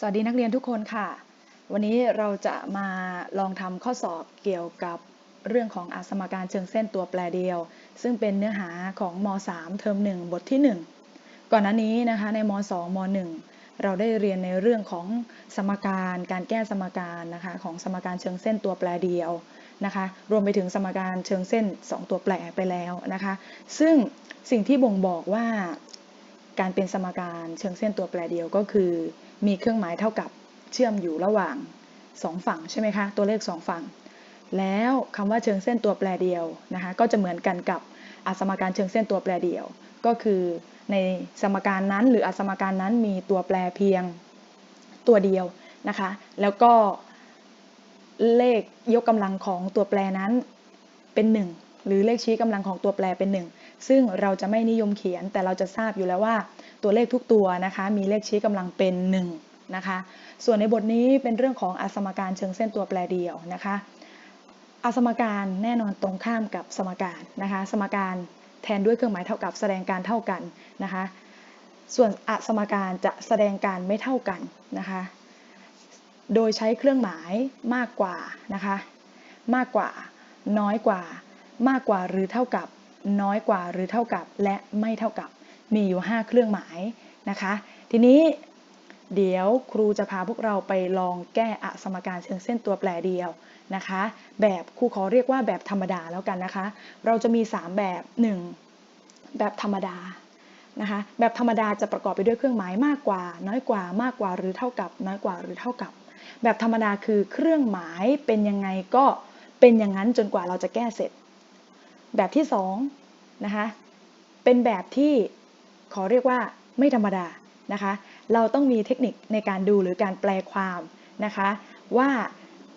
สวัสดีนักเรียนทุกคนค่ะ วันนี้เราจะมาลองทำข้อสอบเกี่ยวกับเรื่องของอาสมการเชิงเส้นตัวแปรเดียว ซึ่งเป็นเนื้อหาของม .3 เทอม1 บทที่ 1 ก่อนหน้านี้นะคะในม .2 ม .1 เราได้เรียนในเรื่องของสมการการแก้สมการนะคะของสมการเชิงเส้นตัวแปรเดียวนะคะรวมไปถึงสมการเชิงเส้น 2 ตัวแปรไปแล้วนะคะ ซึ่งสิ่งที่บ่งบอกว่า การเป็นสมการเชิงเส้นตัวแปรเดียวก็คือ มีเครื่องหมายเท่ากับเชื่อมอยู่ระหว่าง 2 ฝั่งใช่ไหมคะ ตัวเลข 2 ฝั่ง แล้วคำว่าเชิงเส้นตัวแปรเดียวนะคะก็จะเหมือนกันกับอสมการเชิงเส้นตัวแปรเดียว ก็คือในสมการนั้นหรืออสมการนั้นมีตัวแปรเพียงตัวเดียวนะคะ แล้วก็เลขยกกำลังของตัวแปรนั้นเป็น 1 หรือเลขชี้กำลังของตัวแปรเป็น 1 ซึ่งเราจะไม่นิยมเขียน แต่เราจะทราบอยู่แล้วว่าตัวเลขทุกตัวนะคะ มีเลขชี้กำลังเป็น 1 นะคะ ส่วนในบทนี้เป็นเรื่องของอสมการเชิงเส้นตัวแปรเดียวนะคะอสมการแน่นอนตรงข้ามกับสมการนะคะ สมการแทนด้วยเครื่องหมายเท่ากับแสดงการเท่ากันนะคะ ส่วนอสมการจะแสดงการไม่เท่ากันนะคะ โดยใช้เครื่องหมายมากกว่านะคะ มากกว่า น้อยกว่า มากกว่าหรือเท่ากับ น้อยกว่าหรือเท่ากับและไม่เท่ากับ มีอยู่ 5 เครื่องหมายนะคะ ทีนี้เดี๋ยวครูจะพาพวกเราไปลองแก้อสมการเชิงเส้นตัวแปรเดียวนะคะ แบบครูขอเรียกว่าแบบธรรมดาแล้วกันนะคะ เราจะมี 3 แบบ 1. แบบธรรมดานะคะแบบธรรมดาจะประกอบไปด้วยเครื่องหมายมากกว่า น้อยกว่ามากกว่าหรือเท่ากับ น้อยกว่าหรือเท่ากับ แบบธรรมดาคือเครื่องหมายเป็นยังไงก็เป็นอย่างนั้นจนกว่าเราจะแก้เสร็จ แบบที่2นะคะเป็นแบบที่ขอเรียกว่าไม่ธรรมดานะคะเราต้องมีเทคนิคในการดูหรือการแปลความนะคะว่า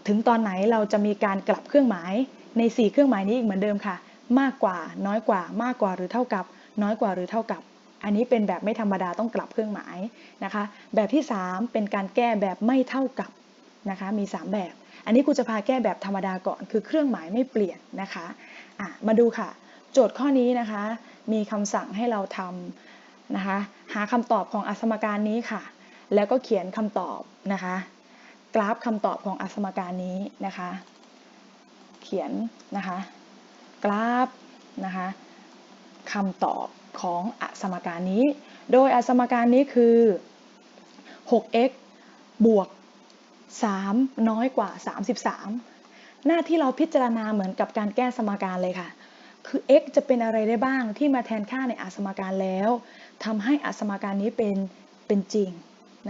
ถึงตอนไหนเราจะมีการกลับเครื่องหมายใน 4 เครื่องหมายนี้อีกเหมือนเดิมค่ะ มากกว่าน้อยกว่ามากกว่าหรือเท่ากับ น้อยกว่าหรือเท่ากับ อันนี้เป็นแบบไม่ธรรมดาต้องกลับเครื่องหมายนะคะแบบที่ 3 เป็นการแก้แบบไม่เท่ากับนะคะมี 3 แบบ อันนี้ครูจะพาแก้แบบธรรมดาก่อน คือเครื่องหมายไม่เปลี่ยนนะคะะมาดูค่ะ โจทย์ข้อนี้นะคะ มีคำสั่งให้เราทำนะคะ หาคำตอบของอสมการนี้ค่ะ แล้วก็เขียนคำตอบนะคะ กราฟคำตอบของอสมการนี้นะคะ เขียนนะคะ กราฟนะคะคำตอบของอสมการนี้ โดยอสมการนี้คือ 6x บวก 3 น้อยกว่า 33 หน้าที่เราพิจารณาเหมือนกับการแก้สมการเลยค่ะ คือ x จะเป็นอะไรได้บ้างที่มาแทนค่าในอสมการแล้วทำให้อสมการนี้เป็นเป็นจริง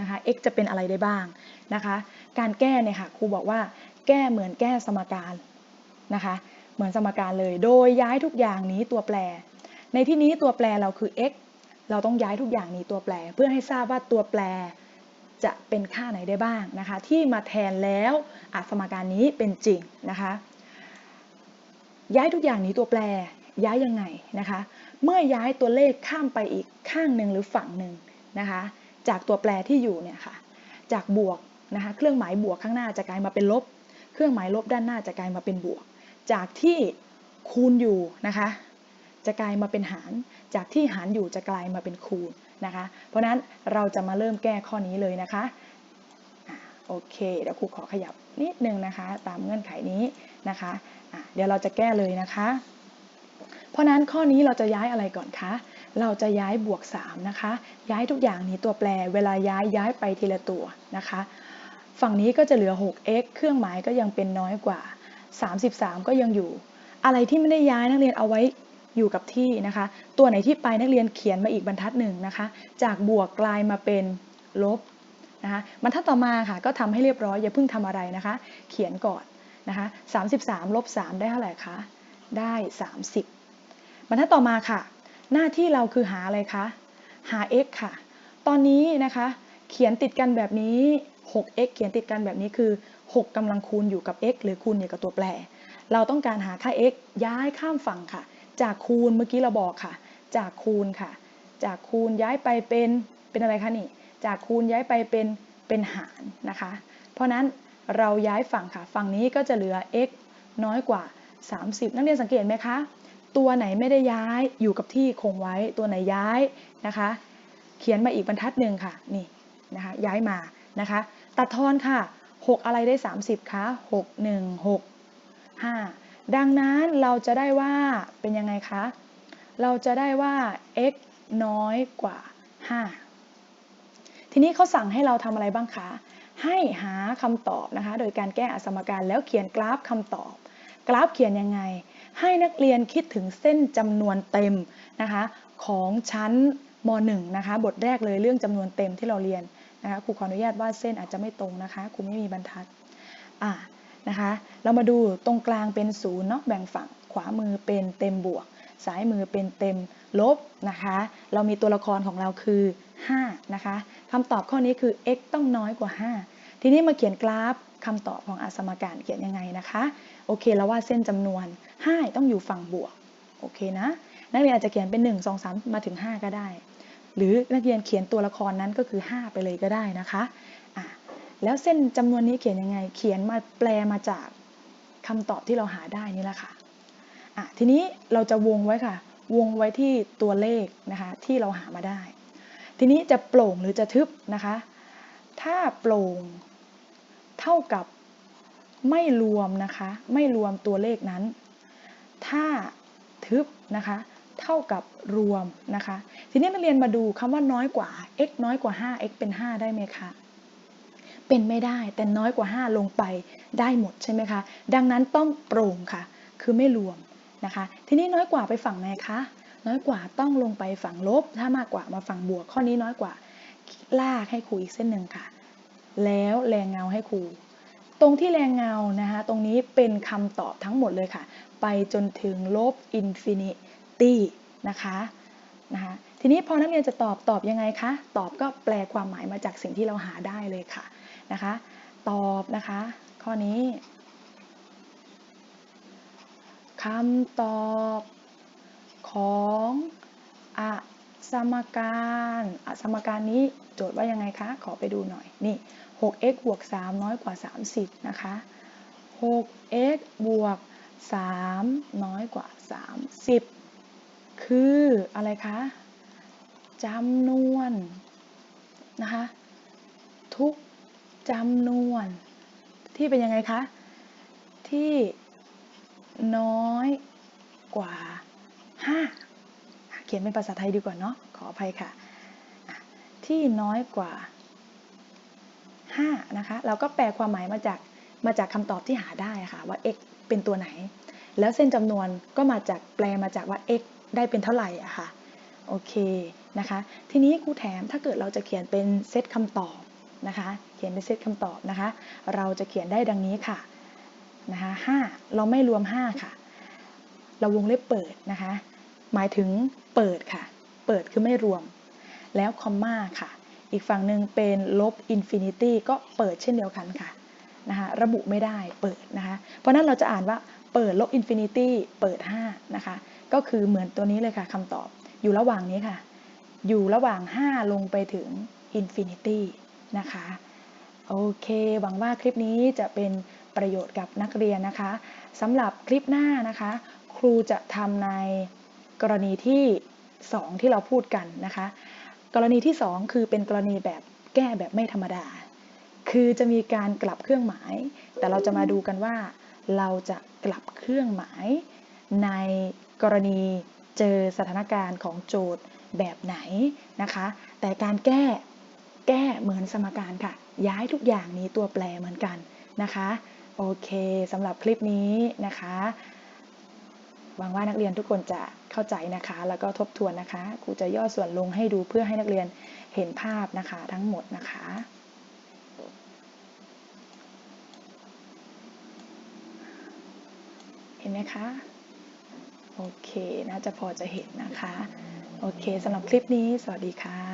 นะคะ x จะเป็นอะไรได้บ้างนะคะ การแก้เนี่ยค่ะครูบอกว่าแก้เหมือนแก้สมการนะคะ เหมือนสมการเลย โดยย้ายทุกอย่างนี้ตัวแปร ในที่นี้ตัวแปรเราคือ x เราต้องย้ายทุกอย่างนี้ตัวแปร เพื่อให้ทราบว่าตัวแปร จะเป็นค่าไหนได้บ้างนะคะ ที่มาแทนแล้วอสมการนี้เป็นจริงนะคะ ย้ายทุกอย่างนี้ตัวแปรย้ายยังไงนะคะ เมื่อย้ายตัวเลขข้ามไปอีกข้างหนึ่งหรือฝั่งหนึ่งนะคะ จากตัวแปรที่อยู่เนี่ยค่ะ จากบวกนะคะ เครื่องหมายบวกข้างหน้าจะกลายมาเป็นลบ เครื่องหมายลบด้านหน้าจะกลายมาเป็นบวก จากที่คูณอยู่นะคะ จะกลายมาเป็นหาร จากที่หารอยู่จะกลายมาเป็นคูณนะคะ เพราะนั้นเราจะมาเริ่มแก้ข้อนี้เลยนะคะโอเคเดี๋ยวครูขอขยับนิดนึงนะคะ ตามเงื่อนไขนี้นะคะะเดี๋ยวเราจะแก้เลยนะคะ เพราะนั้นข้อนี้เราจะย้ายอะไรก่อนคะเราจะย้ายบวก 3 นะคะ ย้ายทุกอย่างนี้ตัวแปร เวลาย้ายย้ายไปทีละตัวนะคะ ฝั่งนี้ก็จะเหลือ 6x เครื่องหมายก็ยังเป็นน้อยกว่า 33 ก็ยังอยู่ อะไรที่ไม่ได้ย้ายนักเรียนเอาไว้ อยู่กับที่นะคะ ตัวไหนที่ไปนักเรียนเขียนมาอีกบรรทัดหนึ่งนะคะ จากบวกกลายมาเป็นลบนะคะบรรทัดต่อมาค่ะก็ทำให้เรียบร้อยอย่าเพิ่งทำอะไรนะคะ เขียนก่อนนะคะ33ลบ3ได้เท่าไหร่คะได้ 30 บรรทัดต่อมาค่ะ หน้าที่เราคือหาอะไรคะหา x ค่ะ ตอนนี้นะคะ เขียนติดกันแบบนี้ 6x เขียนติดกันแบบนี้คือ 6กำลังคูณอยู่กับ x หรือคูณอยู่กับตัวแปร เราต้องการหาค่า x ย้ายข้ามฝั่งค่ะ จากคูณเมื่อกี้เราบอกค่ะ จากคูณค่ะ จากคูณย้ายไปเป็นเป็นอะไรคะนี่ จากคูณย้ายไปเป็นเป็นหารนะคะ เพราะนั้นเราย้ายฝั่งค่ะ ฝั่งนี้ก็จะเหลือ x น้อยกว่า 30 นักเรียนสังเกตไหมคะ ตัวไหนไม่ได้ย้ายอยู่กับที่คงไว้ ตัวไหนย้ายนะคะ เขียนมาอีกบรรทัดหนึ่งค่ะ นี่นะคะ ย้ายมานะคะ ตัดทอนค่ะ 6 อะไรได้ 30คะ6 1 6 5 ดังนั้นเราจะได้ว่าเป็นยังไงคะ เราจะได้ว่า x น้อยกว่า 5 ทีนี้เขาสั่งให้เราทำอะไรบ้างคะ ให้หาคำตอบนะคะ โดยการแก้อสมการแล้วเขียนกราฟคำตอบ กราฟเขียนยังไง ให้นักเรียนคิดถึงเส้นจำนวนเต็มนะคะ ของชั้นม .1 นะคะ บทแรกเลยเรื่องจำนวนเต็มที่เราเรียนนะคะ ครูขออนุญาตวาดเส้นอาจจะไม่ตรงนะคะ ครูไม่มีบรรทัด อ่า นะคะ เรามาดูตรงกลางเป็นศูนย์เนาะแบ่งฝั่งขวามือเป็นเต็มบวก ซ้ายมือเป็นเต็มลบนะคะ เรามีตัวละครของเราคือ 5 นะคะคำตอบข้อนี้คือ x ต้องน้อยกว่า 5 ทีนี้มาเขียนกราฟคำตอบของอสมการเขียนยังไงนะคะ โอเคเราวาดเส้นจำนวน 5 ต้องอยู่ฝั่งบวก โอเคนะ นักเรียนอาจจะเขียนเป็น 1 2 3 มาถึง 5 ก็ได้ หรือนักเรียนเขียนตัวละครนั้นก็คือ 5 ไปเลยก็ได้นะคะะ แล้วเส้นจำนวนนี้เขียนยังไง เขียนมาแปลมาจากคำตอบที่เราหาได้นี่แหละค่ะะทีนี้เราจะวงไว้ค่ะ วงไว้ที่ตัวเลขนะคะที่เราหามาได้ ทีนี้จะโปร่งหรือจะทึบนะคะ ถ้าโปร่งเท่ากับไม่รวมนะคะ ไม่รวมตัวเลขนั้น ถ้าทึบนะคะ เท่ากับรวมนะคะ ทีนี้มาเรียนมาดูคำว่าน้อยกว่า x น้อยกว่า 5 x เป็น 5 ได้ไหมคะ เป็นไม่ได้แต่น้อยกว่า 5 ลงไปได้หมดใช่ไหมคะ ดังนั้นต้องโปร่งค่ะ คือไม่รวมนะคะ ทีนี้น้อยกว่าไปฝั่งไหนคะ น้อยกว่าต้องลงไปฝั่งลบ ถ้ามากกว่ามาฝั่งบวก ข้อนี้น้อยกว่า ลากให้ครูอีกเส้นหนึ่งค่ะ แล้วแรงเงาให้ครู ตรงที่แรงเงานะคะ ตรงนี้เป็นคำตอบทั้งหมดเลยค่ะ ไปจนถึงลบอินฟินิตี้นะคะนะคะ ทีนี้พอนักเรียนจะตอบตอบยังไงคะ ตอบก็แปลความหมายมาจากสิ่งที่เราหาได้เลยค่ะนะคะ ตอบนะคะ ข้อนี้คำตอบของอสมการอสมการนี้โจทย์ว่ายังไงคะ ขอไปดูหน่อย นี่ 6x บวก 3 น้อยกว่า 30 นะคะ 6x บวก 3 น้อยกว่า 30 คืออะไรคะ จำนวนนะคะทุกจำนวน ที่เป็นยังไงคะ ที่น้อยกว่า 5 เขียนเป็นภาษาไทยดีกว่าเนาะขออภัยค่ะ ที่น้อยกว่า 5 นะคะเราก็แปลความหมายมาจากมาจากคำตอบที่หาได้ค่ะว่า x เป็นตัวไหน แล้วเส้นจำนวนก็มาจากแปลมาจากว่า x ได้เป็นเท่าไหร่อะค่ะโอเค นะคะ ทีนี้ครูแถมถ้าเกิดเราจะเขียนเป็นเซตคำตอบนะคะ เขียนเป็นเซตคำตอบนะคะ เราจะเขียนได้ดังนี้ค่ะนะคะ5เราไม่รวม 5 ค่ะ เราวงเล็บเปิดนะคะ หมายถึงเปิดค่ะ เปิดคือไม่รวม แล้วคอมมาค่ะ อีกฝั่งหนึ่งเป็นลบอินฟินิตี้ก็เปิดเช่นเดียวกันค่ะนะคะระบุไม่ได้เปิดนะคะ เพราะนั้นเราจะอ่านว่าเปิดลบอินฟินิตี้เปิด 5 นะคะ ก็คือเหมือนตัวนี้เลยค่ะคำตอบอยู่ระหว่างนี้ค่ะ อยู่ระหว่าง 5 ลงไปถึงอินฟินิตี้นะคะ โอเค หวังว่าคลิปนี้จะเป็นประโยชน์กับนักเรียนนะคะสำหรับคลิปหน้านะคะ ครูจะทำในกรณีที่ 2 ที่เราพูดกันนะคะ กรณีที่ 2 คือเป็นกรณีแบบแก้แบบไม่ธรรมดา คือจะมีการกลับเครื่องหมาย แต่เราจะมาดูกันว่า เราจะกลับเครื่องหมาย ในกรณีเจอสถานการณ์ของโจทย์ แบบไหนนะคะ แต่การแก้แก้เหมือนสมการค่ะ ย้ายทุกอย่างนี้ตัวแปรเหมือนกันนะคะ โอเคสำหรับคลิปนี้นะคะหวังว่านักเรียนทุกคนจะเข้าใจนะคะ แล้วก็ทบทวนนะคะครูจะย่อส่วนลงให้ดูเพื่อให้นักเรียนเห็นภาพนะคะทั้งหมดนะคะเห็นไหมคะ โอเค น่าจะพอจะเห็นนะคะ โอเคสำหรับคลิปนี้ สวัสดีค่ะ